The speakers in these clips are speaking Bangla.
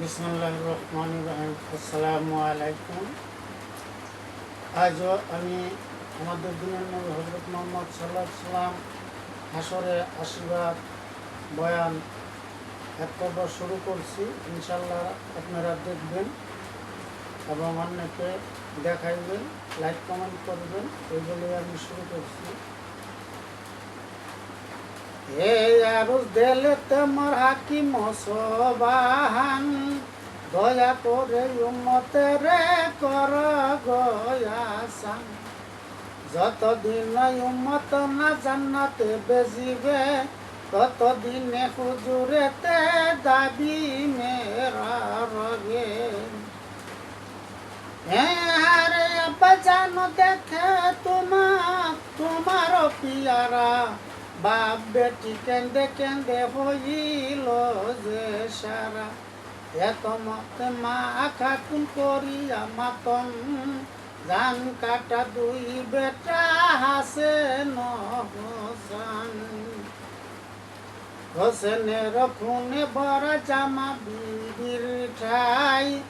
বিসমুল্লাহ রহমান রহিম। আসসালামু আলাইকুম। আজও আমি আমাদের দিনের নবী হজরত মোহাম্মদ সাল্লাহ সাল্লাম হাসরে আশীর্বাদ বয়ান এক শুরু করছি। ইনশাল্লাহ আপনারা দেখবেন এবং অন্যকে দেখাইবেন, লাইক কমেন্ট করবেন, এই বলে আমি শুরু করছি। এই আরুষ দেলে তোমার হাকিম সবাহান দয়া করে উম্মতে রে কর গয়াসান যতদিন উম্মত না জান্নাতে বেজিবে, ততদিনে হুজুরেতে দাবি মেরা রবে হ্যাঁ রে আব্বা জানো দেখে তোমার তোমার পিয়ারা, বাপ বেটি কেন্দে কেন্দে হইল যে সারা। এত হোসেনের খুনে বড় জামা বিবির ঠাই,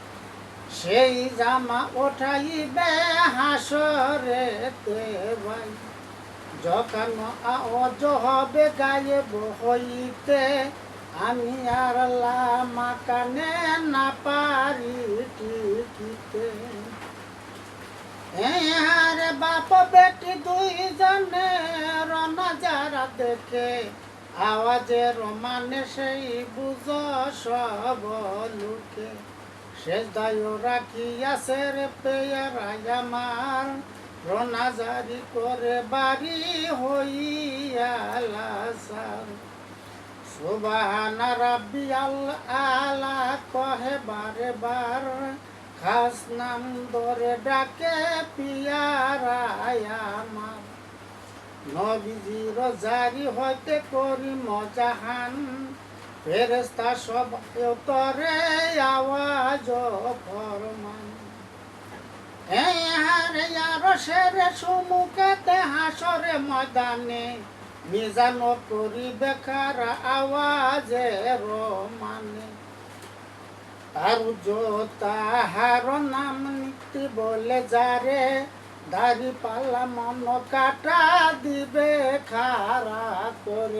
সেই জামা ওঠাইবে হাসরে ভাই। যখন আওয়াজ হবে গায়ে হইতে আমি আর লামা কানে না পারি টিকিতে বাপ বেটি দুইজনে রনা যারা দেখে, আওয়াজে মানে সেই বুঝ সব লুকে। শেষ দায় রাখিয়াছে রে পেয়ারাই আমার? রোনা জারি করে বাড়ি হইয়ালাসার আলা কহে বারে খাস ডাকে নবীজির জারি হইতে করি মজাহান ফেরেস্তা সব তরে আওয়াজ ফরমান। এই হারে সেরে সুমুখেতে হাসরে ময়দানে মিজান করি বেকার আওয়াজে রোমানে। আর তাহার নাম নিতে বলে যারে, দাড়ি পালা মন কাটা দিবে খারা করে।